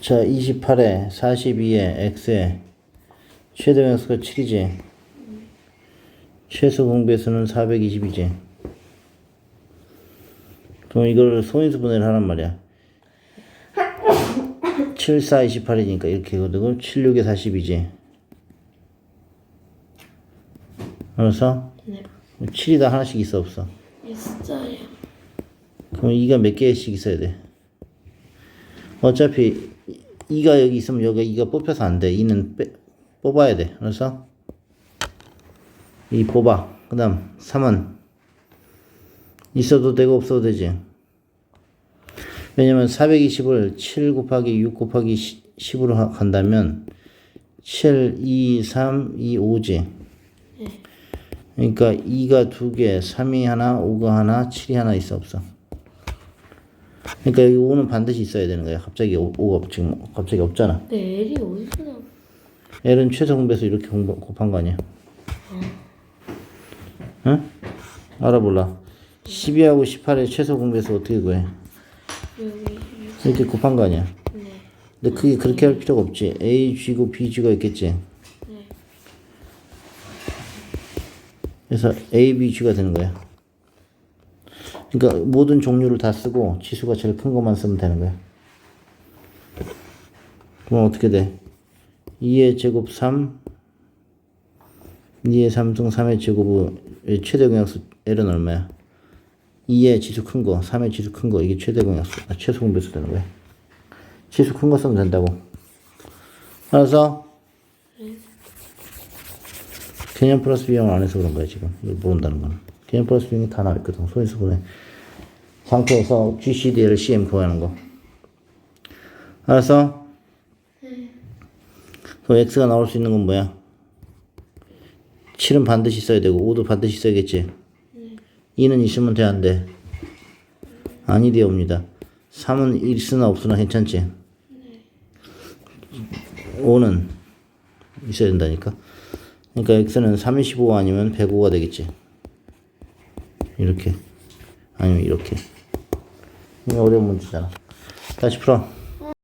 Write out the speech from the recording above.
자, 28에 42에 x에 최대 영수가 7이지. 최소 공배수는 420이지. 그럼 이걸 소인수 분해를 하란 말이야. 7, 4, 28이니까 이렇게 거두고 7, 6에 40이지. 그래서 네. 7이 다 하나씩 있어 없어? 있어요. 그럼 2가 몇 개씩 있어야 돼? 어차피 2가 여기 있으면 여기 2가 뽑혀서 안 돼. 2는 빼, 뽑아야 돼. 그래서 2 뽑아. 그 다음 3은 있어도 되고 없어도 되지. 왜냐면 420을 7 곱하기 6 곱하기 10 으로 간다면 7, 2, 3, 2, 5지. 그러니까 2가 두 개, 3이 하나, 5가 하나, 7이 하나 있어 없어? 그러니까 여기 5는 반드시 있어야 되는 거야. 갑자기 5가 지금 갑자기 없잖아. 근데 L이 어디서 나? L은 최소 공배수 이렇게 공부, 곱한 거 아니야? 응? 알아볼라. 12하고 18의 최소 공배수 어떻게 구해? 여기 이렇게 곱한 거 아니야? 네. 근데 그게 그렇게 할 필요가 없지. A, G고 B, G가 있겠지. 네. 그래서 A, B, G가 되는 거야. 그러니까 모든 종류를 다 쓰고 지수가 제일 큰 것만 쓰면 되는 거야. 그럼 어떻게 돼? 2의 제곱 3, 2의 3등 3의 제곱의 최대 공약수 L은 얼마야? 2의 지수 큰 거, 3의 지수 큰 거, 이게 최대 공약수, 아, 최소 공배수 되는 거야. 지수 큰 거 쓰면 된다고. 알아서 개념 플러스 비용을 안 해서 그런 거야, 지금. 이걸 모른다는 거는. 개념 플러스 비용이 다 나와있거든. 소인수분해 상태에서 GCDL CM 구하는 거. 알았어? 그럼 X가 나올 수 있는 건 뭐야? 7은 반드시 써야 되고, 5도 반드시 써야겠지? 2는 있으면 돼, 안 돼? 아니, 돼, 옵니다. 3은 있으나 없으나 괜찮지? 5는 있어야 된다니까? 그러니까 x는 35 아니면 105가 되겠지. 이렇게. 아니면 이렇게. 어려운 문제잖아. 다시 풀어.